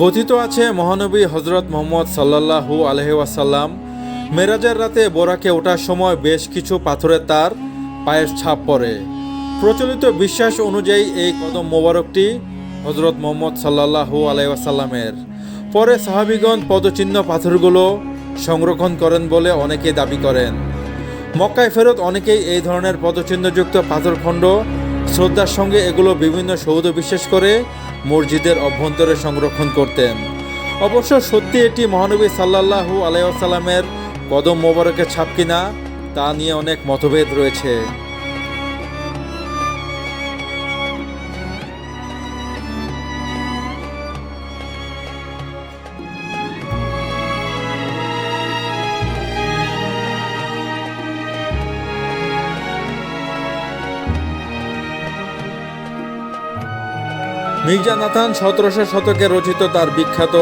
কথিত আছে, মহানবী হজরত মোহাম্মদ সাল্লাল্লাহু আলহিউসাল্লাম মেরাজের রাতে বোরাকে ওঠার সময় বেশ কিছু পাথরের তার পায়ের ছাপ পড়ে প্রচলিত বিশ্বাস অনুযায়ী এই কদম মোবারকটি হজরত মোহাম্মদ সাল্লাল্লাহু আলহিউসাল্লামের পরে সাহাবিগণ পদচিহ্ন পাথরগুলো সংরক্ষণ করেন বলে অনেকে দাবি করেন। মক্কায় ফেরত অনেকেই এই ধরনের পদচিহ্নযুক্ত পাথরখণ্ড শ্রদ্ধার সঙ্গে এগুলো বিভিন্ন সৌধ বিশেষ করে মসজিদের অভ্যন্তরে সংরক্ষণ করতেন। অবশ্য সত্যি এটি মহানবী সাল্লাল্লাহু আলাইসাল্লামের কদম মোবারকের ছাপ কিনা তা নিয়ে অনেক মতভেদ রয়েছে। মির্জা নাথান সতেরোশো শতকে রচিত তার বিখ্যাত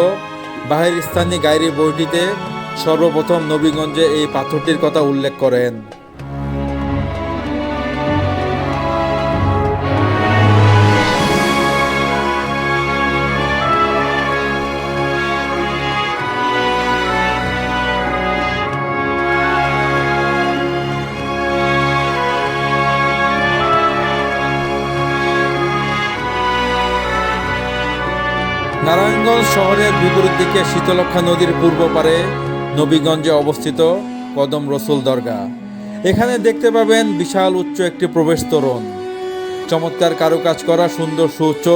বাহিরস্থানী গায়রি বইটিতে সর্বপ্রথম নবীগঞ্জে এই পাথরটির কথা উল্লেখ করেন। নারায়ণগঞ্জ শহরের বিপরীত দিকে শীতলক্ষা নদীর পূর্ব পারে নবীগঞ্জে অবস্থিত কদম রসুল দরগা এখানে দেখতে পাবেন বিশাল উচ্চ একটি প্রবেশ তোরণ। চমৎকার কারুকাজ করা, সুন্দর সুউচ্চ।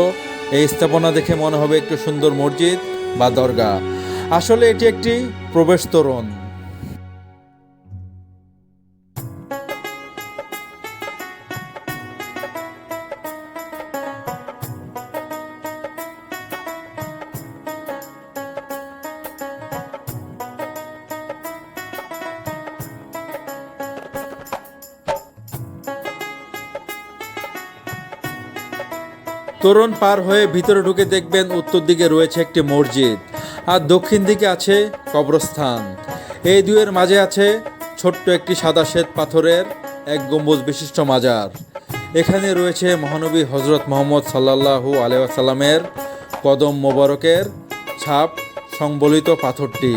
এই স্থাপনা দেখে মনে হবে একটি সুন্দর মসজিদ বা দরগা আসলে এটি একটি প্রবেশ তোরণ। তোরণ পার হয়ে ভিতরে ঢুকে দেখবেন উত্তর দিকে রয়েছে একটি মসজিদ আর দক্ষিণ দিকে আছে কবরস্থান। এই দুয়ের মাঝে আছে ছোট্ট একটি সাদা শ্বেত পাথরের এক গম্বুজ বিশিষ্ট মাজার। এখানে রয়েছে মহানবী হজরত মোহাম্মদ সাল্লাল্লাহু আলাইসাল্লামের কদম মোবারকের ছাপ সংবলিত পাথরটি।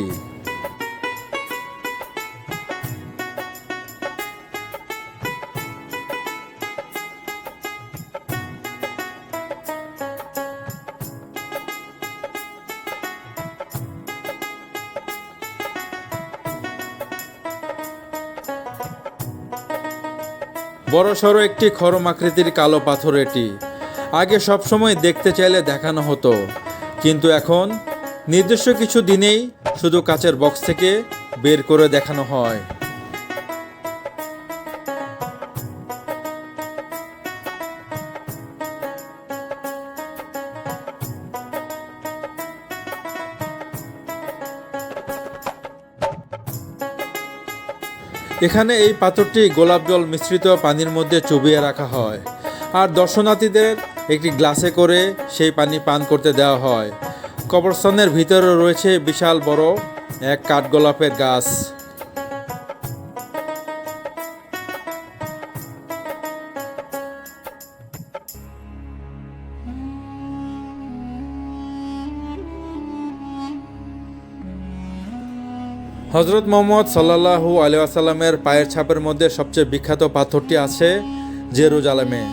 বড়সড় একটি খরম আকৃতির কালো পাথর এটি। আগে সবসময় দেখতে চাইলে দেখানো হতো। কিন্তু এখন নির্দিষ্ট কিছু দিনেই শুধু কাচের বক্স থেকে বের করে দেখানো হয়। এখানে এই পাথরটি গোলাপ জল মিশ্রিত পানির মধ্যে চুবিয়ে রাখা হয়। আর দর্শনার্থীদের একটি গ্লাসে করে সেই পানি পান করতে দেওয়া হয়। কবরস্থানের ভিতরে রয়েছে বিশাল বড় এক কাঠগোলাপের গাছ। হজরত মোহাম্মদ সাল্লাল্লাহু আলিয়াসাল্লামের পায়ের ছাপের মধ্যে সবচেয়ে বিখ্যাত পাথরটি আছে জেরুজালেমে।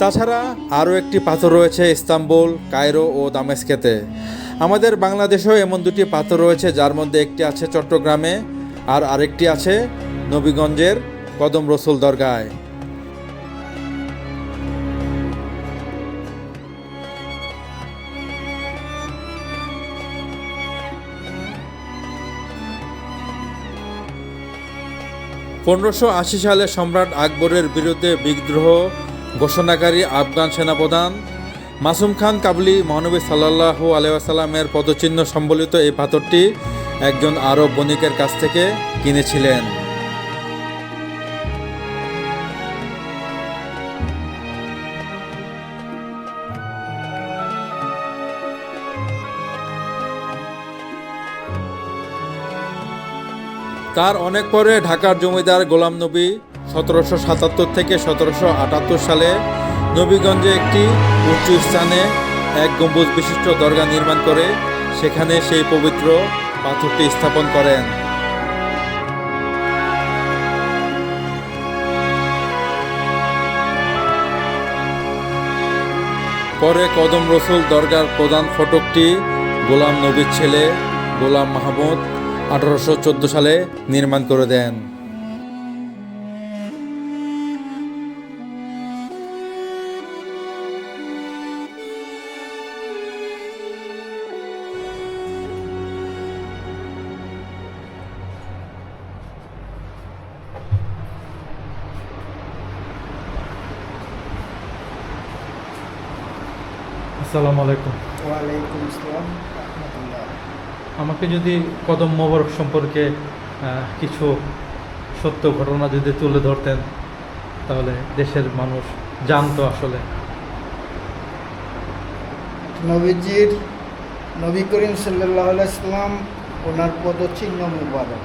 তাছাড়া আরও একটি পাথর রয়েছে ইস্তাম্বুল, কায়রো ও দামেস্কেতে। আমাদের বাংলাদেশেও এমন দুটি পাথর রয়েছে, যার মধ্যে একটি আছে চট্টগ্রামে আর আরেকটি আছে নবীগঞ্জের কদম রসুল দরগায়। পনেরোশো আশি সালে সম্রাট আকবরের বিরুদ্ধে বিদ্রোহ ঘোষণাকারী আফগান সেনাপ্রধান মাসুম খান কাবলি মহানবী সাল্লাহু আলাইসাল্লামের পদচিহ্ন সম্বলিত এই পাথরটি একজন আরব বণিকের কাছ থেকে কিনেছিলেন। তার অনেক পরে ঢাকার জমিদার গোলাম নবী সতেরোশো সাতাত্তর থেকে সতেরোশো আটাত্তর সালে নবীগঞ্জে একটি উঁচু স্থানে এক গম্বুজ বিশিষ্ট দরগা নির্মাণ করে সেখানে সেই পবিত্র পাথরটি স্থাপন করেন। পরে কদম রসুল দরগার প্রধান ফটকটি গোলাম নবীর ছেলে গোলাম মাহমুদ আঠারোশো চোদ্দ সালে নির্মাণ করে দেন। আসসালামু আলাইকুম। ওয়ালাইকুম আসসালাম রহমতুল্লাহ। আমাকে যদি কদম মোবারক সম্পর্কে কিছু সত্য ঘটনা যদি তুলে ধরতেন, তাহলে দেশের মানুষ জানতো আসলে। নবীজির, নবী করিম সাল্লাহ ইসলাম ওনার পদচিহ্ন মুবারক।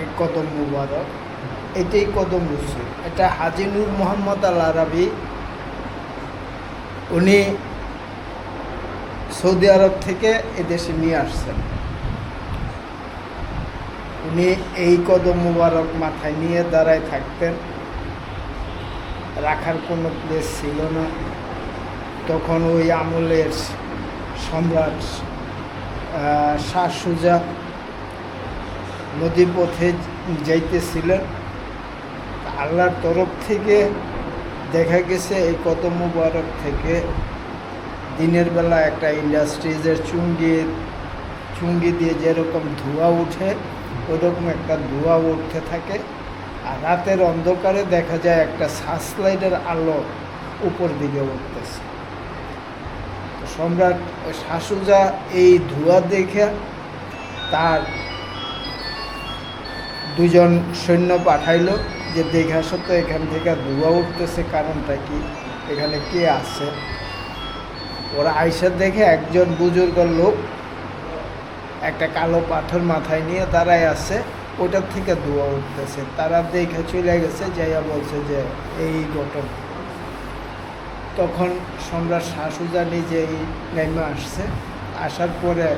এই কদম মুবারক, এটাই কদম রসুল। এটা হাজিনুর মোহাম্মদ আল আরবি উনি সৌদি আরব থেকে এদেশে নিয়ে আসছেন। উনি এই কদম মুবারক মাথায় নিয়ে দাঁড়ায় থাকতেন। রাখার কোনো প্লেস ছিল না। তখন ওই আমলের সম্রাট আহ, শাহ সুজা নদী পথে যাইতেছিলেন। আল্লাহর তরফ থেকে দেখা গেছে এই কত মুবারক থেকে দিনের বেলা একটা ইন্ডাস্ট্রিজের চুঙ্গির চুঙ্গি দিয়ে যেরকম ধোঁয়া উঠে ওরকম একটা ধোঁয়া উঠতে থাকে আর রাতের অন্ধকারে দেখা যায় একটা সার্চলাইটের আলো উপর দিকে উঠতেছে। তো সম্রাট শাশুজা এই ধোঁয়া দেখে তার দুজন সৈন্য পাঠাইলো যে দেখা সত্ত্বেও এখান থেকে ধোঁয়া উঠতেছে, কারণটা কি? এখানে কে আছে? ওরা আইসা দেখে একজন বুজুর্গ লোক একটা কালো পাথর মাথায় নিয়ে দাঁড়ায় আছে, ওটার থেকে ধোঁয়া উঠতেছে। তারা দেখে চলে গেছে, যাইয়া বলছে যে, এই ঘটনা। তখন সম্রাট শাহসুজা নিজেই নেমে আসছে, আসার পরে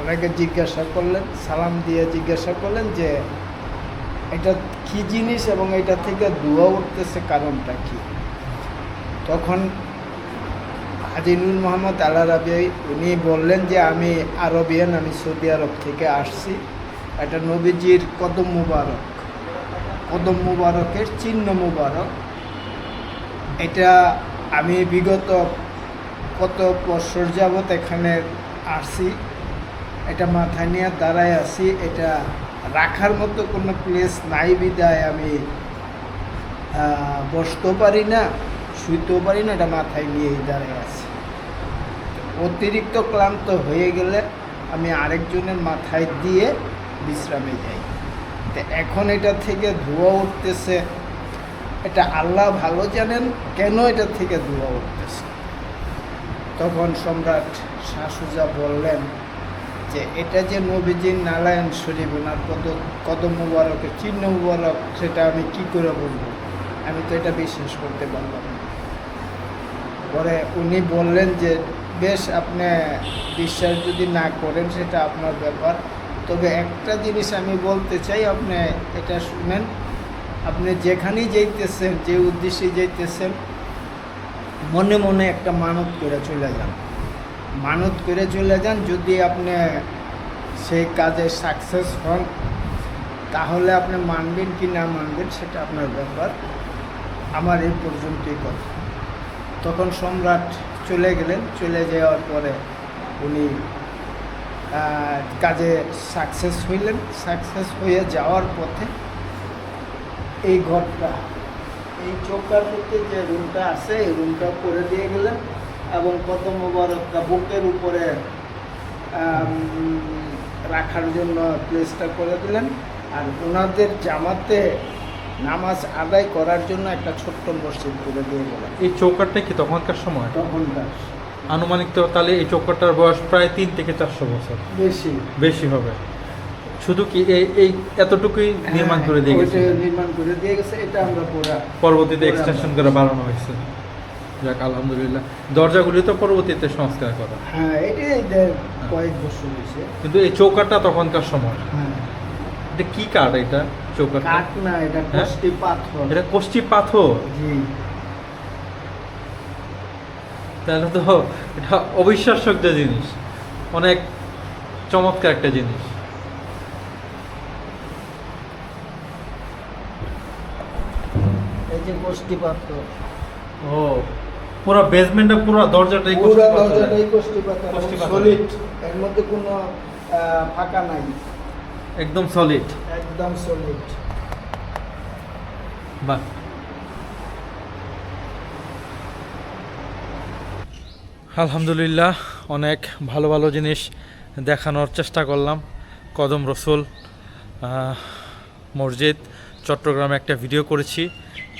ওনাকে জিজ্ঞাসা করলেন, সালাম দিয়ে জিজ্ঞাসা করলেন যে, এটা কি জিনিস এবং এটা থেকে ধোঁয়া উঠতেছে কারণটা কি? তখন হাজিনুল মোহাম্মদ আল্লাহ রাবি উনি বললেন যে আমি আরবিয়ান, আমি সৌদি আরব থেকে আসছি। এটা নবীজির কদম মুবারক। কদম মুবারকের চিহ্ন মুবারক। এটা আমি বিগত কত বছর যাবৎ এখানে আসছি, এটা মাথা নিয়ে দাঁড়ায় আছি। এটা রাখার মতো কোনো প্লেস নাই বিদায় আমি বসতেও পারি না। শুইতেও পারি না, এটা মাথায় নিয়েই দাঁড়িয়ে আছি। অতিরিক্ত ক্লান্ত হয়ে গেলে আমি আরেকজনের মাথায় দিয়ে বিশ্রামে যাই। তো এখন এটা থেকে ধোঁয়া উঠতেছে। এটা আল্লাহ ভালো জানেন কেন এটা থেকে ধোঁয়া উঠতেছে। তখন সম্রাট শাহসুজা বললেন যে, এটা যে নবীজির নারায়ণ শরীফ, ওনার কত কদম মুবারকের চিহ্ন মুবারক, সেটা আমি কি করে বলব আমি তো এটা বিশ্বাস করতে পারলাম না। পরে উনি বললেন যে, বেশ, আপনি বিশ্বাস যদি না করেন, সেটা আপনার ব্যাপার। তবে একটা জিনিস আমি বলতে চাই, আপনি এটা শুনেন। আপনি যেখানেই যাইতেছেন, যে উদ্দেশ্যে যাইতেছেন, মনে মনে একটা মানত করে চলে যান। মানত করে চলে যান, যদি আপনি সেই কাজে সাকসেস হন, তাহলে আপনি মানবেন কি না মানবেন, সেটা আপনার ব্যাপার। আমার এই পর্যন্তই কথা। তখন সম্রাট চলে গেলেন। চলে যাওয়ার পরে উনি কাজে সাকসেস হইলেন। সাকসেস হয়ে যাওয়ার পথে এই ঘরটা, এই চৌকার মধ্যে যে রুমটা আছে, এই রুমটা করে দিয়ে গেলেন এবং কত মোবারকটা বুকের উপরে রাখার জন্য প্লেসটা করে দিলেন। আর ওনাদের জামাতে নামাজ আদায় করার জন্য একটা ছোট্ট মসজিদ করে দিয়ে গেলেন এই চৌকাটটা কি তখনকার সময়? তখনকার। আনুমানিক তো তাহলে এই চৌকাটটার বয়স প্রায় তিন থেকে চারশো বছর। বেশি। বেশি হবে। শুধু কি এই এই এতটুকুই নির্মাণ করে দিয়ে হ্যাঁ, গেছে? নির্মাণ করে দিয়ে গেছে এটা আমরা পুরা পরবর্তীতে পুরা এক্সটেনশন করে বাড়ানো হয়েছে। যাক আলহামদুলিল্লাহ। দরজাগুলি তো পরবর্তীতে সংস্কার করা। হ্যাঁ এটাই কয়েক বছর হয়েছে। কিন্তু এই চৌকাটটা তখনকার সময়। হ্যাঁ। এটা কি কাঠ এটা? চৌকাট কাঠ না এটা হ্যাঁ? কষ্টি পাথর। এটা কষ্টি পাথর? জি। তাহলে তো এটা অবিশ্বাস্য একটা জিনিস। অনেক চমৎকার একটা জিনিস। এই যে কষ্টি পাথর। ও পুরো বেসমেন্টটা পুরো দরজাটাই পুরো দরজাটাই কষ্টি পাথর সলিড এর মধ্যে কোনো ফাঁকা নাই। একদম সলিড সলিড বাহ। আলহামদুলিল্লাহ, অনেক ভালো ভালো জিনিস দেখানোর চেষ্টা করলাম। কদম রসুল মসজিদ, চট্টগ্রামে একটা ভিডিও করেছি।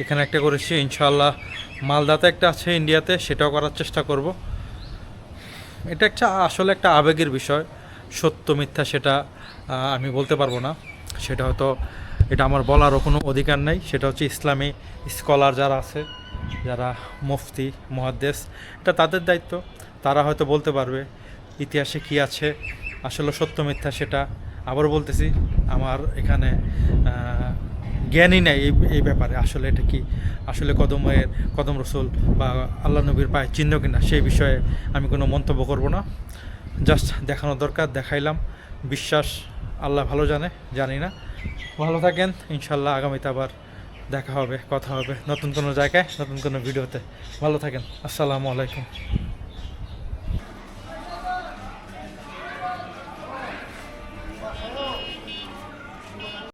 এখানে একটা করেছি ইনশাল্লাহ মালদাতে একটা আছে, ইন্ডিয়াতে, সেটাও করার চেষ্টা করব। এটা একটা আসলে একটা আবেগের বিষয়। সত্য মিথ্যা সেটা আমি বলতে পারব না। সেটা হয়তো এটা আমার বলারও কোনো অধিকার নেই। সেটা হচ্ছে ইসলামী স্কলার যারা আছে, যারা মুফতি মহাদ্দেশ এটা তাদের দায়িত্ব। তারা হয়তো বলতে পারবে, ইতিহাসে কি আছে, আসলে সত্য মিথ্যা সেটা। আবার বলতেছি, আমার এখানে জ্ঞানই নেই এই এই ব্যাপারে, আসলে এটা কি, আসলে কদমের, কদম রসুল বা আল্লাহ নবীর পায়ে চিহ্ন কিনা, সেই বিষয়ে আমি কোনো মন্তব্য করব না। জাস্ট দেখানো দরকার, দেখাইলাম। বিশ্বাস আল্লাহ ভালো জানে, জানি না। ভালো থাকেন ইনশাল্লাহ আগামীতে আবার দেখা হবে, কথা হবে নতুন কোনো জায়গায়, নতুন কোনো ভিডিওতে। ভালো থাকেন, আসসালামু আলাইকুম।